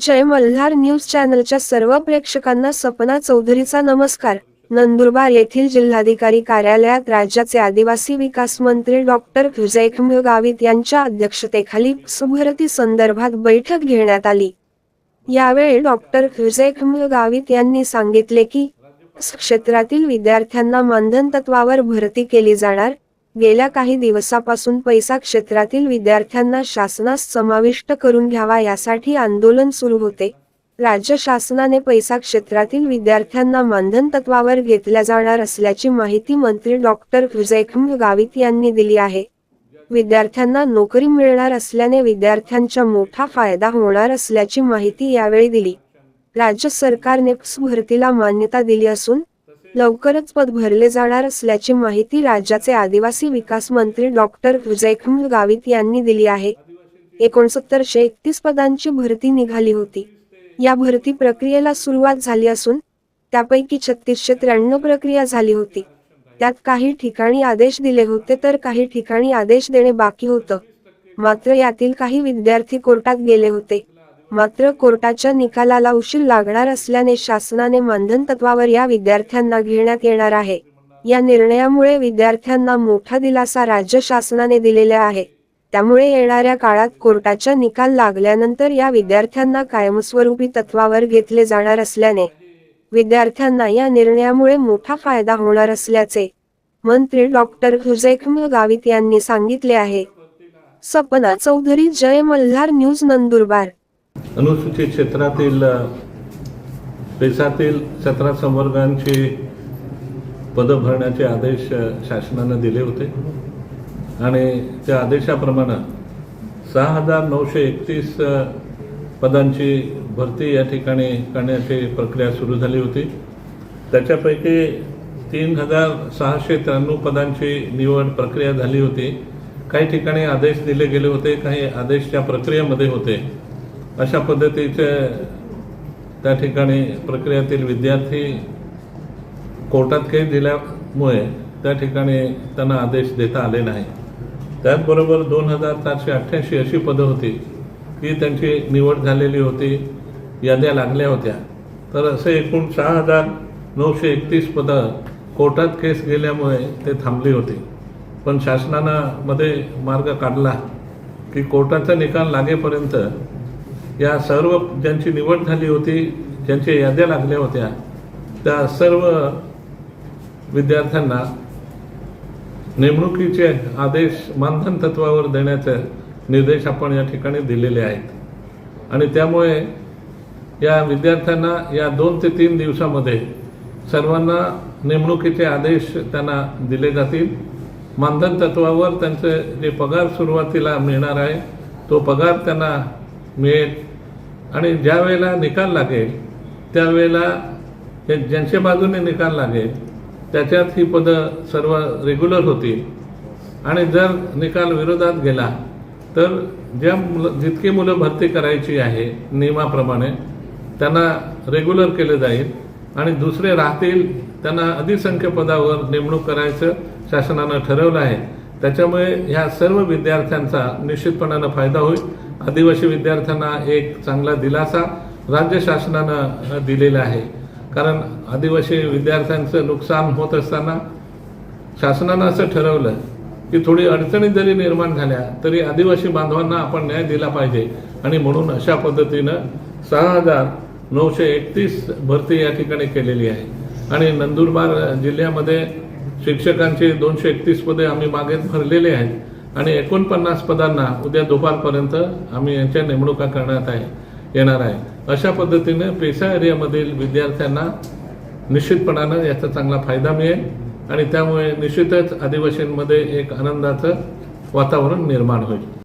जय Malhar news चॅनलच्या सर्व प्रेक्षकांना सपना चौधरीचा नमस्कार. नंदुरबार येथील जिल्हाधिकारी कार्यालयात राज्याचे आदिवासी विकास मंत्री डॉक्टर विजयखंभ गावित यांच्या अध्यक्षतेखाली सुभरती संदर्भात बैठक घेण्यात आली. यावेळी डॉक्टर विजयखंभ गावित यांनी सांगितले की क्षेत्रातील विद्यार्थ्यांना मानधन तत्वावर भरती केली जाणार गेल्या काही दिवसापासून पैसा क्षेत्रातील विद्यार्थ्यांना शासनास समाविष्ट करून घ्यावा यासाठी आंदोलन सुरू होते. राज्य शासनाने पैसा क्षेत्रातील विद्यार्थ्यांना मानधन तत्वावर घेतल्या जाणार असल्याची माहिती मंत्री डॉक्टर हुजैखम गावित यांनी दिली आहे. विद्यार्थ्यांना नोकरी मिळणार असल्याने विद्यार्थ्यांचा मोठा फायदा होणार असल्याची माहिती यावेळी दिली. राज्य सरकारने भरतीला मान्यता दिली असून लवकरच पद भरले जाणार असल्याची माहिती राज्याचे आदिवासी विकास मंत्री डॉक्टर हुजैखम गावित यांनी दिली आहे. एकोणसत्तरशे एकतीस पदांची भरती निघाली होती. या भरती प्रक्रियेला सुरुवात झाली असून त्यापैकी छत्तीसशे त्र्याण्णव प्रक्रिया झाली होती. त्यात काही ठिकाणी आदेश दिले होते तर काही ठिकाणी आदेश देणे बाकी होतं. मात्र यातील काही विद्यार्थी कोर्टात गेले होते. मात्र कोर्टाच्या निकालाला उशीर लागणार असल्याने शासनाने मानधन तत्वावर या विद्यार्थ्यांना घेण्यात येणार आहे. या निर्णयामुळे विद्यार्थ्यांना मोठा दिलासा राज्य शासनाने दिलेला आहे. त्यामुळे येणाऱ्या काळात कोर्टाचा निकाल लागल्यानंतर या विद्यार्थ्यांना कायमस्वरूपी तत्वावर घेतले जाणार असल्याने विद्यार्थ्यांना या निर्णयामुळे मोठा फायदा होणार असल्याचे मंत्री डॉक्टर हुजेखम गावित यांनी सांगितले आहे. सपना चौधरी जय मल्हार न्यूज नंदुरबार. अनुसूचित क्षेत्रातील अ, पेसातील सतरा संवर्गांची पदं भरण्याचे आदेश शासनानं दिले होते. आणि त्या आदेशाप्रमाणे सहा हजार नऊशे एकतीस पदांची भरती या ठिकाणी करण्याची प्रक्रिया सुरू झाली होती. त्याच्यापैकी तीन हजार सहाशे त्र्याण्णव पदांची निवड प्रक्रिया झाली होती. काही ठिकाणी आदेश दिले गेले होते काही आदेशच्या प्रक्रियेमध्ये होते. अशा पद्धतीचे त्या ठिकाणी प्रक्रियातील विद्यार्थी कोर्टात केस दिल्यामुळे त्या ठिकाणी त्यांना आदेश देता आले नाही. त्याचबरोबर दोन हजार चारशे अठ्ठ्याऐंशी अशी पदं होती की त्यांची निवड झालेली होती याद्या लागल्या होत्या. तर असे एकूण सहा हजार नऊशे एकतीस पदं कोर्टात केस गेल्यामुळे ते थांबली होती. पण शासनानं मध्ये मार्ग काढला की कोर्टाचा निकाल लागेपर्यंत या सर्व ज्यांची निवड झाली होती ज्यांच्या याद्या लागल्या होत्या त्या सर्व विद्यार्थ्यांना नेमणुकीचे आदेश मानधन तत्वावर देण्याचे निर्देश आपण या ठिकाणी दिलेले आहेत. आणि त्यामुळे या विद्यार्थ्यांना या दोन ते तीन दिवसामध्ये सर्वांना नेमणुकीचे आदेश त्यांना दिले जातील. मानधन तत्वावर त्यांचे जे पगार सुरुवातीला मिळणार आहे तो पगार त्यांना मिळेल. आणि ज्या वेळेला निकाल लागेल त्यावेळेला ज्यांच्या बाजूने निकाल लागेल त्याच्यात ही पदं सर्व रेग्युलर होतील. आणि जर निकाल विरोधात गेला तर ज्या मुलं जितकी मुलं भरती करायची आहे नियमाप्रमाणे त्यांना रेग्युलर केलं जाईल. आणि दुसरे राहतील त्यांना अधिसंख्य पदावर नेमणूक करायचं शासनानं ठरवलं आहे. त्याच्यामुळे ह्या सर्व विद्यार्थ्यांचा निश्चितपणानं फायदा होईल. आदिवासी विद्यार्थ्यांना एक चांगला दिलासा राज्य शासनानं दिलेला आहे. कारण आदिवासी विद्यार्थ्यांचं नुकसान होत असताना शासनानं असं ठरवलं की थोडी अडचणी जरी निर्माण झाल्या तरी आदिवासी बांधवांना आपण न्याय दिला पाहिजे. आणि म्हणून अशा पद्धतीनं सहा हजार नऊशे एकतीस भरती या ठिकाणी केलेली आहे. आणि नंदुरबार जिल्ह्यामध्ये शिक्षकांचे दोनशे एकतीस पदे आम्ही मागे भरलेले आहेत. आणि एकोणपन्नास पदांना उद्या दुपारपर्यंत आम्ही यांच्या नेमणुका करण्यात आहे येणार आहे. अशा पद्धतीने पेसा एरियामधील विद्यार्थ्यांना निश्चितपणानं याचा चांगला फायदा मिळेल आणि त्यामुळे निश्चितच आदिवासींमध्ये एक आनंदाचं वातावरण निर्माण होईल.